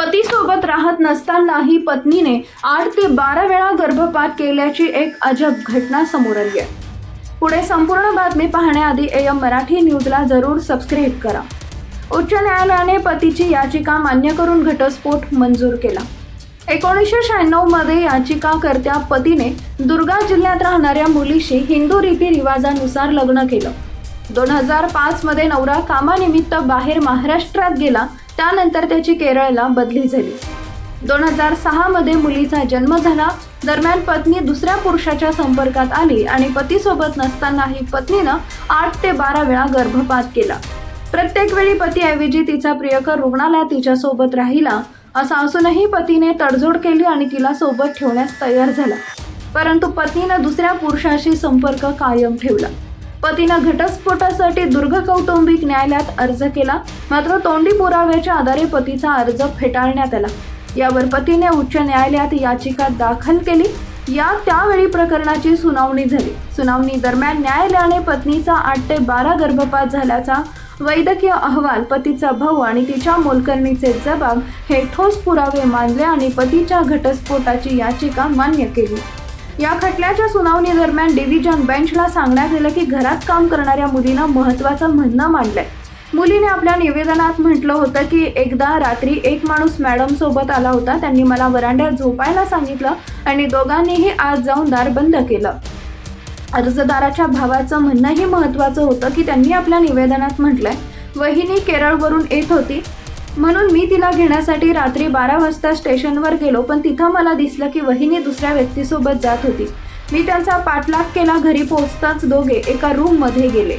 पतीसोबत राहत नसतानाही पत्नीने आठ ते बारा वेळा गर्भपात केल्याची एक अजब घटना समोर आली आहे. पुढे संपूर्ण बातमी पाहण्याआधी एम मराठी न्यूजला जरूर सबस्क्राईब करा. उच्च न्यायालयाने पतीची याचिका मान्य करून घटस्फोट मंजूर केला. एकोणीसशे शहाण्णवमध्ये याचिकाकर्त्या पतीने दुर्गा जिल्ह्यात राहणाऱ्या मुलीशी हिंदू रीतिरिवाजानुसार लग्न केलं. दोन हजार पाच मध्ये नवरा कामानिमित्त बाहेर महाराष्ट्रात गेला त्यानंतर त्याची केरळला बदली झाली. दोन हजार सहामध्ये मुलीचा जन्म झाला. दरम्यान पत्नी दुसऱ्या पुरुषाच्या संपर्कात आली आणि पतीसोबत नसतानाही पत्नीनं आठ ते बारा वेळा गर्भपात केला. प्रत्येक वेळी पतीऐवजी तिचा प्रियकर रुग्णालयात तिच्यासोबत राहिला असं असूनही पतीने तडजोड केली आणि तिला सोबत ठेवण्यास तयार झाला. परंतु पत्नीनं दुसऱ्या पुरुषाशी संपर्क कायम ठेवला. पतीनं घटस्फोटासाठी दुर्ग कौटुंबिक न्यायालयात अर्ज केला. मात्र तोंडी पुराव्याच्या आधारे पतीचा अर्ज फेटाळण्यात आला. यावर पतीने उच्च न्यायालयात याचिका दाखल केली. या त्यावेळी प्रकरणाची सुनावणी झाली. सुनावणी दरम्यान न्यायालयाने पत्नीचा आठ ते बारा गर्भपात झाल्याचा वैद्यकीय अहवाल पतीचा भाऊ आणि तिच्या मोलकरणीचे जबाब हे ठोस पुरावे मानले आणि पतीच्या घटस्फोटाची याचिका मान्य केली. या खटल्याच्या सुनावणी दरम्यान डिव्हिजन बेंचला सांगण्यात आलं की घरात काम करणाऱ्या मुलीनं महत्त्वाचं म्हणणं मांडलंय. मुलीने आपल्या निवेदनात म्हटलं होतं की एकदा रात्री एक माणूस मॅडम सोबत आला होता. त्यांनी मला वरांड्यात झोपायला सांगितलं आणि दोघांनीही आज जाऊन दार बंद केलं. अर्जदाराच्या भावाचं म्हणणंही महत्त्वाचं होतं की त्यांनी आपल्या निवेदनात म्हटलंय वहिनी केरळवरून येत होती. म्हणून मी तिला घेण्यासाठी रात्री बारा वाजता स्टेशनवर गेलो पण तिथं मला दिसलं की वहिनी दुसऱ्या व्यक्तीसोबत जात होती. मी त्यांचा पाठलाग केला घरी पोहोचताच दोघे एका रूममध्ये गेले.